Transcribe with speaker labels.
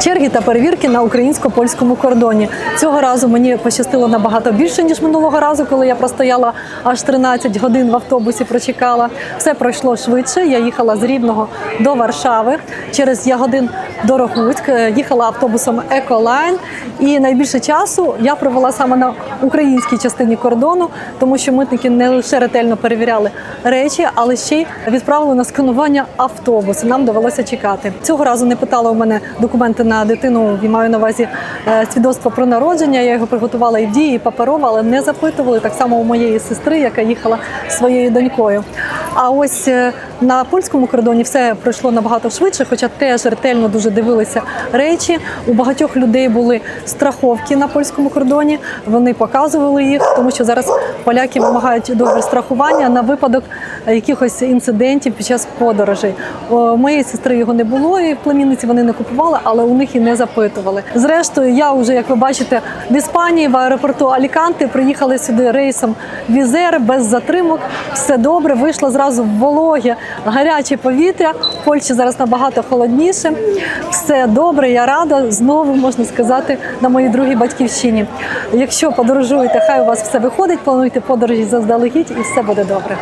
Speaker 1: черги та перевірки на українсько-польському кордоні. Цього разу мені пощастило набагато більше ніж минулого разу, коли я простояла аж 13 годин в автобусі. Прочекала. Все пройшло швидше. Я їхала з Рівного до Варшави через Ягодин до Рогуцьк. Е, Їхала автобусом Еколайн. І найбільше часу я провела саме на українській частині кордону, тому що митники не лише ретельно перевіряли речі, але ще й відправили на сканування автобус. Нам довелося чекати. Цього разу не питали у мене документи на дитину. і Маю на увазі е, свідоцтво про народження. Я його приготувала і в дії, і паперово, але не запитували так само у моєї сестри, яка їхала своєю донькою. А ось е, на польському кордоні все пройшло набагато швидше, хоча теж ретельно дуже дивилися речі. У багатьох людей були страховки на польському кордоні. Вони показували їх, тому що зараз поляки вимагають добре страхування на випадок якихось інцидентів під час подорожей. У моєї сестри його не було, і племінниці вони не купували, але у них і не запитували. Зрештою, я вже, як ви бачите, в Іспанії в аеропорту Аліканти приїхали сюди рейсом Візер без затримок. Все добре, вийшла зразу в вологе, гаряче повітря. В Польщі зараз набагато холодніше. Все добре, я рада знову можна сказати на моїй другій батьківщині. Якщо подорожуєте, хай у вас все виходить, плануйте подорожі заздалегідь, і все буде добре.